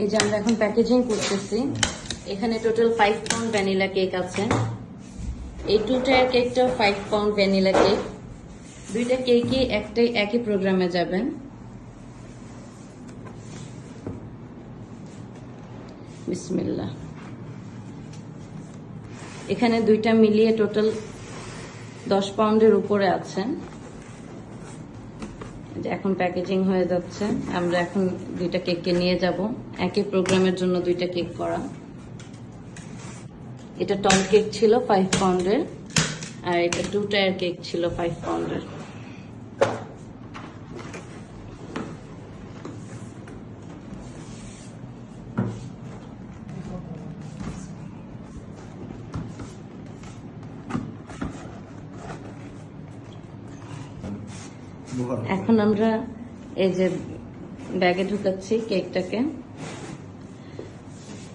এই যে আমরা এখন প্যাকেজিং করতেছি। এখানে total five pound vanilla cake আছে। এই টুটা কেকটাও ফাইভ পাউন্ড ভ্যানিলা কেক দুইটা কেকই একটাই একই প্রোগ্রামে যাবেন এখানে দুইটা মিলিয়ে টোটাল দশ পাউন্ডের উপরে আছে। এই যে এখন প্যাকেজিং হয়ে যাচ্ছে। আমরা এখন দুইটা কেককে নিয়ে যাব। একই প্রোগ্রামের জন্য দুইটা কেক করা। এটা টল কেক ছিল ফাইভ পাউন্ডের আর এটা টু টায়ার কেক ছিল ফাইভ পাউন্ডের এখন আমরা এই যে ব্যাগে ঢুকাচ্ছি কেকটাকে।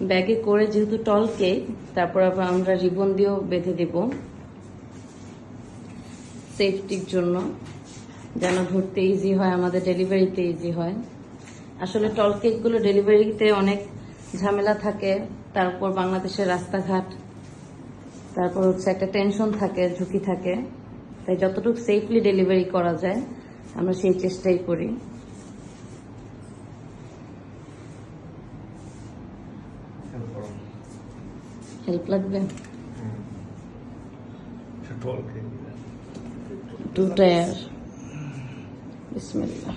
ব্যাগে করে যেহেতু টল কেক তারপর আবার আমরা রিবন দিয়েও বেঁধে দিব। সেফটির জন্য। যেন ধরতে ইজি হয়, আমাদের ডেলিভারিতে ইজি হয়। আসলে টল কেকগুলো ডেলিভারিতে অনেক ঝামেলা থাকে। তারপর বাংলাদেশের রাস্তাঘাট, তারপর হচ্ছে একটা টেনশন থাকে, ঝুঁকি থাকে। তাই যতটুকু সেফলি ডেলিভারি করা যায় আমরা সেই চেষ্টাই করি। হেল্প লাগবে? টু টায়ার বিসমিল্লাহ।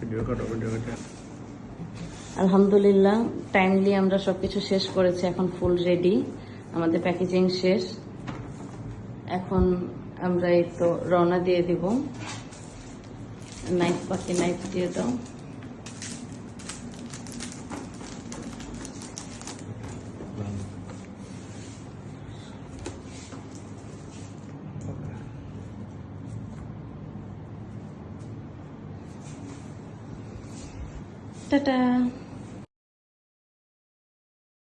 ভিডিও কাটো ভিডিও কাটো। আলহামদুলিল্লাহ টাইমলি আমরা সবকিছু শেষ করেছি এখন ফুল রেডি আমাদের প্যাকেজিং শেষ। এখন আমরা এই তো রওনা দিয়ে দিব। নাইফ বাকি নাইফ দিয়ে দাও। টাটা।